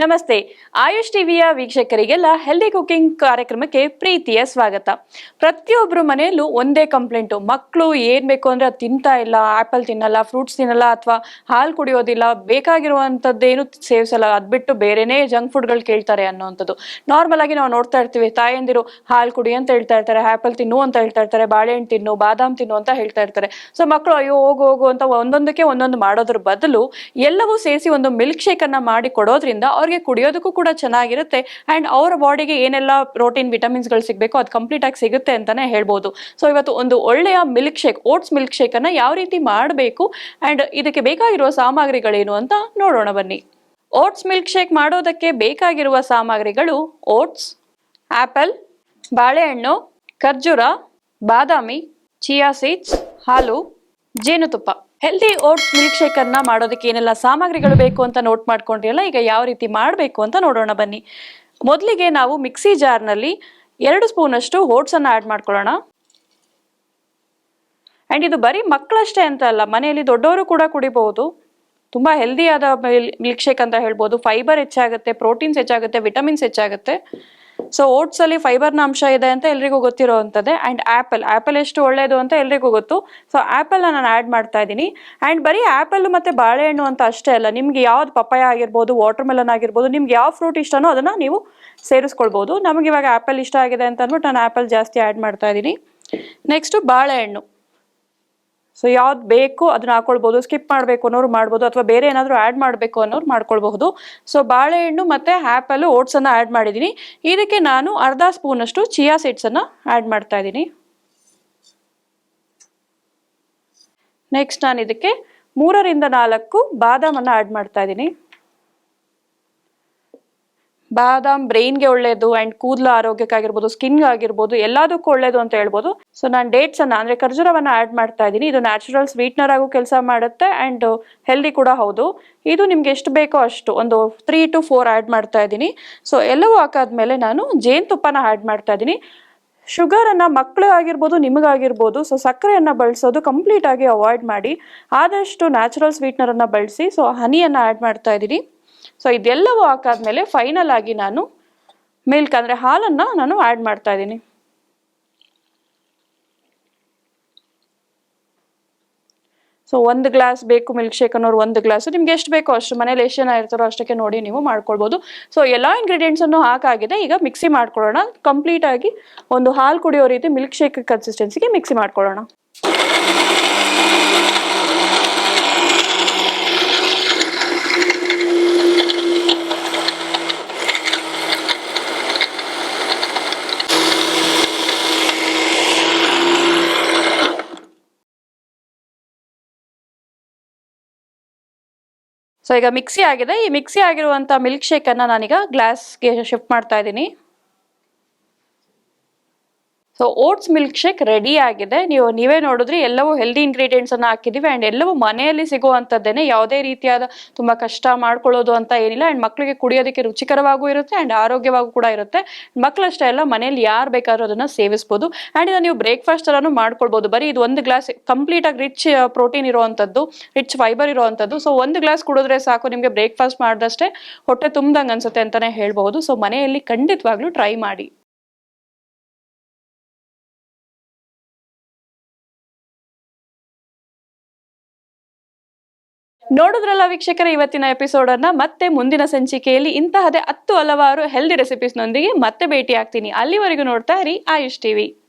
ನಮಸ್ತೆ. ಆಯುಷ್ ಟಿವಿಯ ವೀಕ್ಷಕರಿಗೆಲ್ಲ healthy cooking ಕಾರ್ಯಕ್ರಮಕ್ಕೆ ಪ್ರೀತಿಯ ಸ್ವಾಗತ. ಪ್ರತಿಯೊಬ್ಬರು ಮನೆಯಲ್ಲೂ ಒಂದೇ ಕಂಪ್ಲೇಂಟು ಮಕ್ಕಳು ಏನ್ ಬೇಕು ಅಂದ್ರೆ ತಿಂತಾ ಇಲ್ಲ ಆಪಲ್ ತಿನ್ನಲ್ಲ ಫ್ರೂಟ್ಸ್ ತಿನ್ನಲ್ಲ ಅಥವಾ ಹಾಲು ಕುಡಿಯೋದಿಲ್ಲ, ಬೇಕಾಗಿರುವಂಥದ್ದೇನು ಸೇವಿಸಲ್ಲ, ಅದ್ ಬಿಟ್ಟು ಬೇರೆನೇ ಜಂಕ್ ಫುಡ್ಗಳು ಕೇಳ್ತಾರೆ ಅನ್ನೋವಂಥದ್ದು. ನಾರ್ಮಲ್ ಆಗಿ ನಾವು ನೋಡ್ತಾ ಇರ್ತೀವಿ, ತಾಯಂದಿರು ಹಾಲು ಕುಡಿ ಅಂತ ಹೇಳ್ತಾ ಇರ್ತಾರೆ ಆಪಲ್ ತಿನ್ನು ಅಂತ ಹೇಳ್ತಾ ಇರ್ತಾರೆ, ಬಾಳೆಹಣ್ಣು ತಿನ್ನು, ಬಾದಾಮ್ ತಿನ್ನು ಅಂತ ಹೇಳ್ತಾ ಇರ್ತಾರೆ. ಸೊ ಮಕ್ಕಳು ಅಯ್ಯೋ ಹೋಗು ಹೋಗು ಅಂತ ಒಂದೊಂದಕ್ಕೆ ಒಂದೊಂದು ಮಾಡೋದ್ರ ಬದಲು ಎಲ್ಲವೂ ಸೇರಿಸಿ ಒಂದು ಮಿಲ್ಕ್ ಶೇಕ್ ಅನ್ನ ಮಾಡಿ ಕೊಡೋದ್ರಿಂದ ಅವ್ರಿಗೆ ಕುಡಿಯೋದಕ್ಕೂ ಕೂಡ ಚೆನ್ನಾಗಿರುತ್ತೆ. ಅಂಡ್ ಅವರ ಬಾಡಿಗೆ ಏನೆಲ್ಲ ಪ್ರೋಟೀನ್ ವಿಟಮಿನ್ಸ್ಗಳು ಸಿಗಬೇಕು ಅದು ಕಂಪ್ಲೀಟ್ ಆಗಿ ಸಿಗುತ್ತೆ ಅಂತಾನೆ ಹೇಳ್ಬೋದು. ಸೊ ಇವತ್ತು ಒಂದು ಒಳ್ಳೆಯ ಮಿಲ್ಕ್ ಶೇಕ್ ಓಟ್ಸ್ ಮಿಲ್ಕ್ ಶೇಕನ್ನು ಯಾವ ರೀತಿ ಮಾಡಬೇಕು ಅಂಡ್ ಇದಕ್ಕೆ ಬೇಕಾಗಿರುವ ಸಾಮಗ್ರಿಗಳೇನು ಅಂತ ನೋಡೋಣ ಬನ್ನಿ. ಓಟ್ಸ್ ಮಿಲ್ಕ್ ಶೇಕ್ ಮಾಡೋದಕ್ಕೆ ಬೇಕಾಗಿರುವ ಸಾಮಗ್ರಿಗಳು ಓಟ್ಸ್ ಆ್ಯಪಲ್ ಬಾಳೆಹಣ್ಣು, ಖರ್ಜೂರ, ಬಾದಾಮಿ ಚಿಯಾ ಸೀಡ್ಸ್ ಹಾಲು, ಜೇನುತುಪ್ಪ. ಹೆಲ್ದಿ ಓಟ್ಸ್ ಮಿಲ್ಕ್ ಶೇಕ್ ಅನ್ನ ಮಾಡೋದಕ್ಕೆ ಏನೆಲ್ಲ ಸಾಮಗ್ರಿಗಳು ಬೇಕು ಅಂತ ನೋಟ್ ಮಾಡ್ಕೊಂಡ್ರಲ್ಲ, ಈಗ ಯಾವ ರೀತಿ ಮಾಡಬೇಕು ಅಂತ ನೋಡೋಣ ಬನ್ನಿ. ಮೊದಲಿಗೆ ನಾವು ಮಿಕ್ಸಿ ಜಾರ್ನಲ್ಲಿ ಎರಡು ಓಟ್ಸ್ ಅನ್ನ ಆಡ್ ಮಾಡ್ಕೊಳ್ಳೋಣ. ಆ್ಯಂಡ್ ಇದು ಬರೀ ಮಕ್ಕಳಷ್ಟೇ ಅಂತ ಅಲ್ಲ, ಮನೆಯಲ್ಲಿ ದೊಡ್ಡವರು ಕೂಡ ಕುಡಿಬಹುದು. ತುಂಬ ಹೆಲ್ದಿಯಾದ ಮಿಲ್ಕ್ ಶೇಕ್ ಅಂತ ಹೇಳ್ಬೋದು. ಫೈಬರ್ ಹೆಚ್ಚಾಗುತ್ತೆ ಪ್ರೋಟೀನ್ಸ್ ಹೆಚ್ಚಾಗುತ್ತೆ ವಿಟಮಿನ್ಸ್ ಹೆಚ್ಚಾಗುತ್ತೆ. ಸೊ ಓಟ್ಸ್ ಅಲ್ಲಿ ಫೈಬರ್ನ ಅಂಶ ಇದೆ ಅಂತ ಎಲ್ರಿಗೂ ಗೊತ್ತಿರೋವಂಥದ್ದೇ. ಅಂಡ್ ಆಪಲ್ ಆಪಲ್ ಎಷ್ಟು ಒಳ್ಳೇದು ಅಂತ ಎಲ್ರಿಗೂ ಗೊತ್ತು. ಸೊ ಆ್ಯಪಲ್ನ ನಾನು ಆ್ಯಡ್ ಮಾಡ್ತಾ ಇದ್ದೀನಿ. ಆ್ಯಂಡ್ ಬರೀ ಆಪಲ್ ಮತ್ತು ಬಾಳೆಹಣ್ಣು ಅಂತ ಅಷ್ಟೇ ಅಲ್ಲ, ನಿಮ್ಗೆ ಯಾವ್ದು ಪಪ್ಪಾಯ ಆಗಿರ್ಬೋದು ವಾಟರ್ ಮೆಲನ್ ಆಗಿರ್ಬೋದು, ನಿಮ್ಗೆ ಯಾವ ಫ್ರೂಟ್ ಇಷ್ಟನೋ ಅದನ್ನು ನೀವು ಸೇರಿಸ್ಕೊಳ್ಬೋದು. ನಮಗೆ ಇವಾಗ ಆ್ಯಪಲ್ ಇಷ್ಟ ಆಗಿದೆ ಅಂತ ಅಂದ್ಬಿಟ್ಟು ನಾನು ಆ್ಯಪಲ್ ಜಾಸ್ತಿ ಆ್ಯಡ್ ಮಾಡ್ತಾ ಇದ್ದೀನಿ. ನೆಕ್ಸ್ಟು ಬಾಳೆಹಣ್ಣು. ಸೊ ಯಾವ್ದು ಬೇಕು ಅದನ್ನ ಹಾಕೊಳ್ಬಹುದು ಸ್ಕಿಪ್ ಮಾಡಬೇಕು ಅನ್ನೋರು ಮಾಡ್ಬೋದು, ಅಥವಾ ಬೇರೆ ಏನಾದರೂ ಆ್ಯಡ್ ಮಾಡಬೇಕು ಅನ್ನೋರು ಮಾಡ್ಕೊಳ್ಬಹುದು. ಸೊ ಬಾಳೆಹಣ್ಣು ಮತ್ತು ಆ್ಯಪಲ್ಲು ಓಟ್ಸನ್ನು ಆ್ಯಡ್ ಮಾಡಿದ್ದೀನಿ ಇದಕ್ಕೆ ನಾನು ಅರ್ಧ ಸ್ಪೂನಷ್ಟು ಚಿಯಾ ಸೀಡ್ಸನ್ನು ಆ್ಯಡ್ ಮಾಡ್ತಾ ಇದ್ದೀನಿ ನೆಕ್ಸ್ಟ್ ನಾನು ಇದಕ್ಕೆ ಮೂರರಿಂದ ನಾಲ್ಕು ಬಾದಾಮನ್ನು ಆ್ಯಡ್ ಮಾಡ್ತಾ ಇದ್ದೀನಿ ಬಾದಾಮ್ ಬ್ರೈನ್ಗೆ ಒಳ್ಳೇದು ಅಂಡ್ ಕೂದಲ ಆರೋಗ್ಯಕ್ಕಾಗಿರ್ಬೋದು ಸ್ಕಿನ್ ಆಗಿರ್ಬೋದು, ಎಲ್ಲದಕ್ಕೂ ಒಳ್ಳೇದು ಅಂತ ಹೇಳ್ಬೋದು. ಸೊ ನಾನು ಡೇಟ್ಸ್ ಅನ್ನ, ಅಂದ್ರೆ ಖರ್ಜೂರವನ್ನ ಆಡ್ ಮಾಡ್ತಾ ಇದ್ದೀನಿ. ಇದು ನ್ಯಾಚುರಲ್ ಸ್ವೀಟ್ನರ್ ಆಗು ಕೆಲಸ ಮಾಡುತ್ತೆ ಅಂಡ್ ಹೆಲ್ದಿ ಕೂಡ ಹೌದು. ಇದು ನಿಮ್ಗೆ ಎಷ್ಟು ಬೇಕೋ ಅಷ್ಟು ಒಂದು ತ್ರೀ ಟು ಫೋರ್ ಆ್ಯಡ್ ಮಾಡ್ತಾ ಇದ್ದೀನಿ. ಸೊ ಎಲ್ಲವೂ ಹಾಕಾದ್ಮೇಲೆ ನಾನು ಜೇನುತುಪ್ಪನ ಆ್ಯಡ್ ಮಾಡ್ತಾ ಇದ್ದೀನಿ. ಶುಗರನ್ನು ಮಕ್ಕಳು ಆಗಿರ್ಬೋದು ನಿಮಗಾಗಿರ್ಬೋದು ಸೊ ಸಕ್ಕರೆಯನ್ನು ಬಳಸೋದು ಕಂಪ್ಲೀಟ್ ಆಗಿ ಅವಾಯ್ಡ್ ಮಾಡಿ ಆದಷ್ಟು ನ್ಯಾಚುರಲ್ ಸ್ವೀಟ್ನರನ್ನು ಬಳಸಿ ಸೊ ಹನಿಯನ್ನು ಆ್ಯಡ್ ಮಾಡ್ತಾ ಇದ್ದೀನಿ. ಸೊ ಇದೆಲ್ಲವೂ ಹಾಕಾದ್ಮೇಲೆ ಫೈನಲ್ ಆಗಿ ನಾನು ಮಿಲ್ಕ್ ಅಂದರೆ ಹಾಲನ್ನು ನಾನು ಆ್ಯಡ್ ಮಾಡ್ತಾ ಇದ್ದೀನಿ. ಸೊ ಒಂದು ಗ್ಲಾಸ್ ಬೇಕು ಮಿಲ್ಕ್ ಶೇಕ್ ಅನ್ನೋರು ಒಂದು ಗ್ಲಾಸು ನಿಮ್ಗೆ ಎಷ್ಟು ಬೇಕೋ ಅಷ್ಟು ಮನೇಲಿ ಎಷ್ಟು ಜನ ಇರ್ತಾರೋ ಅಷ್ಟಕ್ಕೆ ನೋಡಿ ನೀವು ಮಾಡ್ಕೊಳ್ಬೋದು. ಸೊ ಎಲ್ಲ ಇಂಗ್ರೀಡಿಯೆಂಟ್ಸನ್ನು ಹಾಕಾಗಿದೆ. ಈಗ ಮಿಕ್ಸಿ ಮಾಡ್ಕೊಳ್ಳೋಣ. ಕಂಪ್ಲೀಟ್ ಆಗಿ ಒಂದು ಹಾಲು ಕುಡಿಯೋ ರೀತಿ ಮಿಲ್ಕ್ ಶೇಕ್ ಕನ್ಸಿಸ್ಟೆನ್ಸಿಗೆ ಮಿಕ್ಸಿ ಮಾಡ್ಕೊಳ್ಳೋಣ. ಸೊ ಈಗ ಮಿಕ್ಸಿ ಆಗಿದೆ. ಈ ಮಿಕ್ಸಿ ಆಗಿರುವಂಥ ಮಿಲ್ಕ್ ಶೇಕನ್ನು ನಾನೀಗ ಗ್ಲಾಸ್ಗೆ ಶಿಫ್ಟ್ ಮಾಡ್ತಾ ಇದ್ದೀನಿ. So oats milkshake ready ಆಗಿದೆ. ನೀವು, ನೀವೇ ನೋಡಿದ್ರಿ ಎಲ್ಲವೂ ಹೆಲ್ದಿ ಇಂಗ್ರೀಡಿಯೆಂಟ್ಸ್ ಅನ್ನ ಹಾಕಿದೀವಿ ಆ್ಯಂಡ್ ಎಲ್ಲವೂ ಮನೆಯಲ್ಲಿ ಸಿಗುವಂಥದ್ದೇನೆ. ಯಾವುದೇ ರೀತಿಯಾದ ತುಂಬ ಕಷ್ಟ ಮಾಡ್ಕೊಳ್ಳೋದು ಅಂತ ಏನಿಲ್ಲ. ಆ್ಯಂಡ್ ಮಕ್ಕಳಿಗೆ ಕುಡಿಯೋದಕ್ಕೆ ರುಚಿಕರವಾಗೂ ಇರುತ್ತೆ. ಆ್ಯಂಡ್ ಆರೋಗ್ಯವಾಗೂ ಕೂಡ ಇರುತ್ತೆ. ಮಕ್ಕಳಷ್ಟೇ ಅಲ್ಲ, ಮನೆಯಲ್ಲಿ ಯಾರು ಬೇಕಾದ್ರೂ ಅದನ್ನ ಸೇವಿಸ್ಬೋದು. ಆ್ಯಂಡ್ ಇದನ್ನು ನೀವು ಬ್ರೇಕ್ಫಾಸ್ಟ್ ಥರನೂ ಮಾಡ್ಕೊಳ್ಬೋದು. ಬರೀ ಇದು ಒಂದು ಗ್ಲಾಸ್ ಕಂಪ್ಲೀಟ್ ಆಗಿ ರಿಚ್ ಪ್ರೋಟೀನ್ ಇರುವಂಥದ್ದು ರಿಚ್ ಫೈಬರ್ ಇರುವಂಥದ್ದು. ಸೊ ಒಂದು ಗ್ಲಾಸ್ ಕುಡಿದ್ರೆ ಸಾಕು. ನಿಮಗೆ ಬ್ರೇಕ್ಫಾಸ್ಟ್ ಮಾಡಿದಷ್ಟೇ ಹೊಟ್ಟೆ ತುಂಬ್ದಂಗೆ ಅನ್ಸುತ್ತೆ ಅಂತಾನೆ ಹೇಳ್ಬಹುದು. ಸೊ ಮನೆಯಲ್ಲಿ ಖಂಡಿತವಾಗ್ಲೂ ಟ್ರೈ ಮಾಡಿ. ನೋಡಿದ್ರಲ್ಲ ವೀಕ್ಷಕರ ಇವತ್ತಿನ ಎಪಿಸೋಡ್ ಅನ್ನ? ಮತ್ತೆ ಮುಂದಿನ ಸಂಚಿಕೆಯಲ್ಲಿ ಇಂತಹದೇ ಹತ್ತು ಹಲವಾರು ಹೆಲ್ದಿ ರೆಸಿಪೀಸ್ನೊಂದಿಗೆ ಮತ್ತೆ ಭೇಟಿ ಆಗ್ತೀನಿ ಅಲ್ಲಿವರೆಗೂ ನೋಡ್ತಾ ಇರಿ ಆಯುಷ್ ಟಿವಿ.